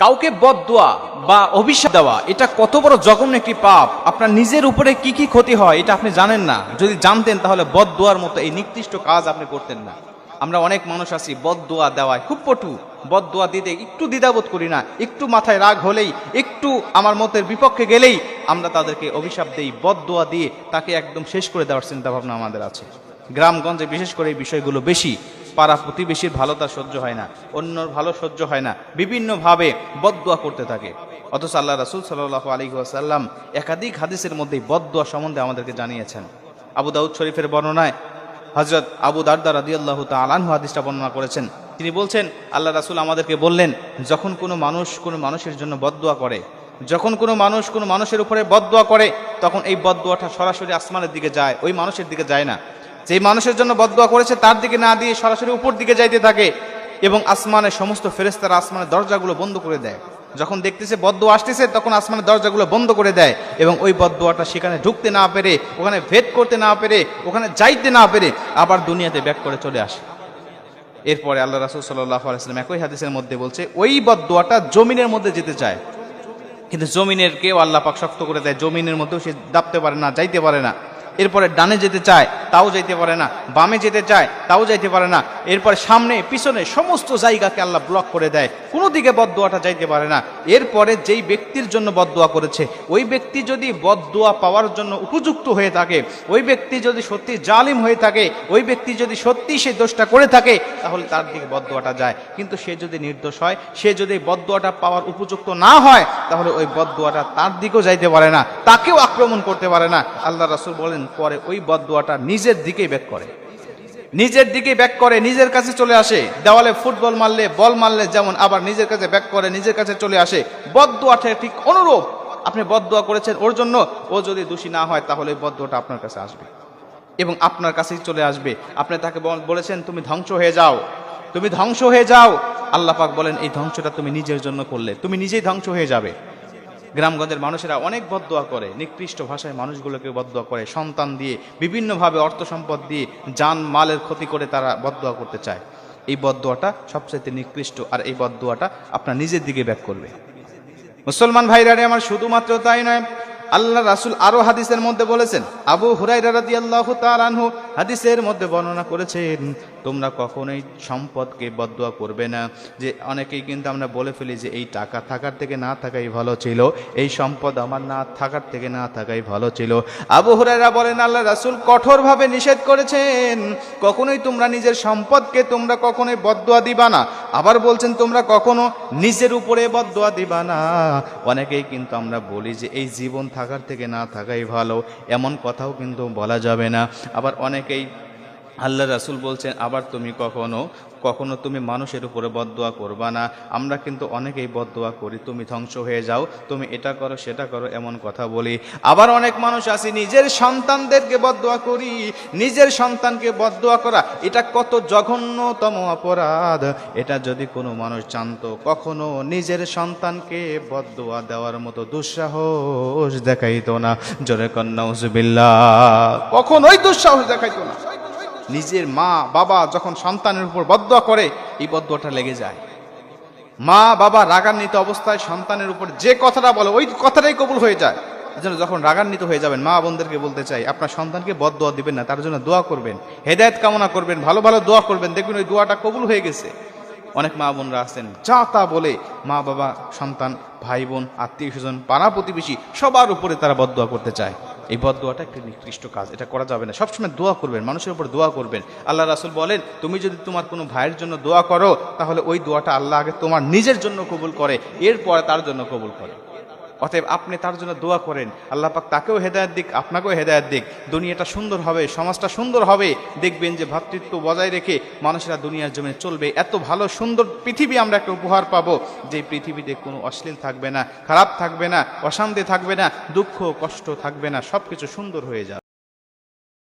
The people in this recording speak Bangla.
কাউকে বদদোয়া বা অভিশাপ দেওয়া, এটা কত বড় জঘন্য একটি পাপ। আপনার নিজের উপরে কি কি ক্ষতি হয়, এটা আপনি জানেন না। যদি জানতেন তাহলে বদদোয়ার মতো এই নির্দিষ্ট কাজ আপনি করতেন না। আমরা অনেক মানুষ আছি বদদোয়া দেওয়ায় খুব পটু। বদদোয়া দিতে একটু দ্বিধাবোধ করি না, একটু মাথায় রাগ হলেই, একটু আমার মতের বিপক্ষে গেলেই আমরা তাদেরকে অভিশাপ দেই বদদোয়া দিয়ে তাকে একদম শেষ করে দেওয়ার চিন্তাভাবনা আমাদের আছে। গ্রামগঞ্জে বিশেষ করে এই বিষয়গুলো বেশি। পাড়া প্রতিবেশীর ভালো তার সহ্য হয় না, অন্যর ভালো সহ্য হয় না, বিভিন্নভাবে বদদোয়া করতে থাকে। অথচ আল্লাহ রাসুল সাল্লাহ আলী আসাল্লাম একাধিক হাদিসের মধ্যে বদদোয়া সম্বন্ধে আমাদেরকে জানিয়েছেন। আবু দাউদ শরীফের বর্ণনায় হজরত আবু দারদা রাদি আল্লাহ তালানহু হাদিসটা বর্ণনা করেছেন। তিনি বলছেন, আল্লাহ রাসুল আমাদেরকে বললেন, যখন কোনো মানুষ কোনো মানুষের জন্য বদদোয়া করে, যখন কোনো মানুষ কোনো মানুষের উপরে বদদোয়া করে, তখন এই বদদোয়াটা সরাসরি আসমানের দিকে যায়, ওই মানুষের দিকে যায় না। যেই মানুষের জন্য বদদোয়া করেছে, তার দিকে না দিয়ে সরাসরি উপর দিকে যাইতে থাকে এবং আসমানের সমস্ত ফেরেস্তারা আসমানের দরজাগুলো বন্ধ করে দেয়। যখন দেখতেছে বদদোয়া আসতেছে, তখন আসমানের দরজাগুলো বন্ধ করে দেয় এবং ওই বদদোয়াটা সেখানে ঢুকতে না পেরে, ওখানে ভেদ করতে না পেরে, ওখানে যাইতে না পেরে আবার দুনিয়াতে ব্যাক করে চলে আসে। এরপরে আল্লাহ রাসুল সাল্লাহ আলাইসলাম একই হাদিসের মধ্যে বলছে, ওই বদদোয়াটা জমিনের মধ্যে যেতে চায়। কিন্তু জমিনের কেউ আল্লাহ পাক শক্ত করে দেয়, জমিনের মধ্যেও সে দাপতে পারে না, যাইতে পারে না। এরপরে ডানে যেতে চায় তাও যাইতে পারে না, বামে যেতে চায় তাও যাইতে পারে না। এরপর সামনে, পিছনে সমস্ত জায়গাকে আল্লাহ ব্লক করে দেয়। কোনো দিকে বদদোয়াটা যাইতে পারে না। এরপরে যেই ব্যক্তির জন্য বদদোয়া করেছে, ওই ব্যক্তি যদি বদদোয়া পাওয়ার জন্য উপযুক্ত হয়ে থাকে, ওই ব্যক্তি যদি সত্যি জালিম হয়ে থাকে, ওই ব্যক্তি যদি সত্যি সেই দোষটা করে থাকে, তাহলে তার দিকে বদদোয়াটা যায়। কিন্তু সে যদি নির্দোষ হয়, সে যদি বদদোয়াটা পাওয়ার উপযুক্ত না হয়, তাহলে ওই বদদোয়াটা তার দিকেও যাইতে পারে না, তাকেও আক্রমণ করতে পারে না। আল্লাহ রাসুল বলেন, পরে ওই বদদোয়াটা নিজের দিকেই ব্যাক করে। নিজের দিকে ব্যাক করে, নিজের কাছে চলে আসে। দেওয়ালে ফুটবল মারলে বল মারলে যেমন, আবার নিজের কাছে ব্যাক করে, নিজের কাছে চলে আসে। বদদোয়াটা ঠিক অনুরূপ আপনি বদদোয়া করেছেন ওর জন্য। ও যদি দোষী না হয়, তাহলে ওই বদদোয়াটা আপনার কাছে আসবে। এবং আপনার কাছেই চলে আসবে। আপনি তাকে বল- বলেছেন, তুমি ধ্বংস হয়ে যাও। তুমি ধ্বংস হয়ে যাও। আল্লাহ পাক বলেন, এই ধ্বংসটা তুমি নিজের জন্য করলে। তুমি নিজেই ধ্বংস হয়ে যাবে। গ্রামগঞ্জের মানুষেরা অনেক বদদোয়া করে, নিকৃষ্ট ভাষায় মানুষগুলোকে বদদোয়া করে, সন্তান দিয়ে বিভিন্নভাবে অর্থ সম্পদ দিয়ে যান মালের ক্ষতি করে তারা বদদোয়া করতে চায়। এই বদদোয়াটা সবচাইতে নিকৃষ্ট আর এই বদদোয়াটা আপনার নিজের দিকে ব্যাক করবে। মুসলমান ভাইরারে আমার শুধুমাত্র তাই নয়, আল্লাহ রাসুল আরও হাদিসের মধ্যে বলেছেন, আবু হুরাইরা রাদিয়াল্লাহু তাআলা আনহু হাদিসের মধ্যে বর্ণনা করেছেন, তোমরা কখনোই সম্পদকে বদদোয়া করবে না। যে অনেকেই কিন্তু আমরা বলে ফেলি যে, এই টাকা থাকার থেকে না থাকাই ভালো ছিল, এই সম্পদ আমার না থাকার থেকে না থাকাই ভালো ছিল। আবু হুরাইরা বলেন, আল্লাহ রাসুল কঠোরভাবে নিষেধ করেছেন। কখনোই তোমরা নিজের সম্পদকে তোমরা কখনোই বদদোয়া দিবা না। আবার বলছেন, তোমরা কখনো নিজের উপরে বদুয়া দিবা না। অনেকেই কিন্তু আমরা বলি যে, এই জীবন থাকার থেকে না থাকাই ভালো। এমন কথাও কিন্তু বলা যাবে না। আবার অনেকেই আল্লাহ রাসুল বলছেন, আবার তুমি কখনো কখনো তুমি মানুষের উপরে বদদোয়া করবা না। আমরা কিন্তু অনেকেই বদদোয়া করি। তুমি ধ্বংস হয়ে যাও। তুমি এটা করো, সেটা করো, এমন কথা বলি। আবার অনেক মানুষ আছে, নিজের সন্তানদেরকে বদদোয়া করি, নিজের সন্তানকে বদদোয়া করা, এটা কত জঘন্যতম অপরাধ। এটা যদি কোনো মানুষ জানতো, কখনো নিজের সন্তানকে বদদোয়া দেওয়ার মতো দুঃসাহস দেখাইতো না। জোরে কন্যা কখনোই দুঃসাহস দেখাইতো না। নিজের মা, বাবা যখন সন্তানের উপর বদদোয়া করে, এই বদদোয়াটা লেগে যায়। মা, বাবা রাগান্বিত অবস্থায় সন্তানের উপর যে কথাটা বলে, ওই কথাটাই কবুল হয়ে যায়। এজন্য যখন রাগান্বিত হয়ে যাবেন, মা বোনদেরকে বলতে চাই, আপনার সন্তানকে বদ দিবেন না, তার জন্য দোয়া করবেন। হেদায়েত কামনা করবেন, ভালো ভালো দোয়া করবেন। দেখবেন ওই দোয়াটা কবুল হয়ে গেছে। অনেক মা বোনরা আছেন, যা তা বলে মা, বাবা, সন্তান, ভাই, বোন আত্মীয় স্বজন পাড়া প্রতিবেশী সবার উপরে তারা বদদোয়া করতে চায়। এই বদদোয়াটা একটি নিকৃষ্ট কাজ, এটা করা যাবে না। সবসময় দোয়া করবেন, মানুষের উপর দোয়া করবেন। আল্লাহ রাসুল বলেন, তুমি যদি তোমার কোনো ভাইয়ের জন্য দোয়া করো, তাহলে ওই দোয়াটা আল্লাহ আগে তোমার নিজের জন্য কবুল করে, এরপরে তার জন্য কবুল করে। অতএব আপনি তার জন্য দোয়া করেন। আল্লাহ পাক তাকেও হেদায়ত দিক, আপনাকেও হেদায়ত দিক। দুনিয়াটা সুন্দর হবে, সমাজটা সুন্দর হবে। দেখবেন যে ভ্রাতৃত্ব বজায় রেখে মানুষেরা দুনিয়ার জমিনে চলবে। এত ভালো, সুন্দর পৃথিবী আমরা একটা উপহার পাবো, যে পৃথিবীতে কোনো অশ্লীল থাকবে না, খারাপ থাকবে না, অশান্তি থাকবে না, দুঃখ, কষ্ট থাকবে না সব কিছু সুন্দর হয়ে যাবে।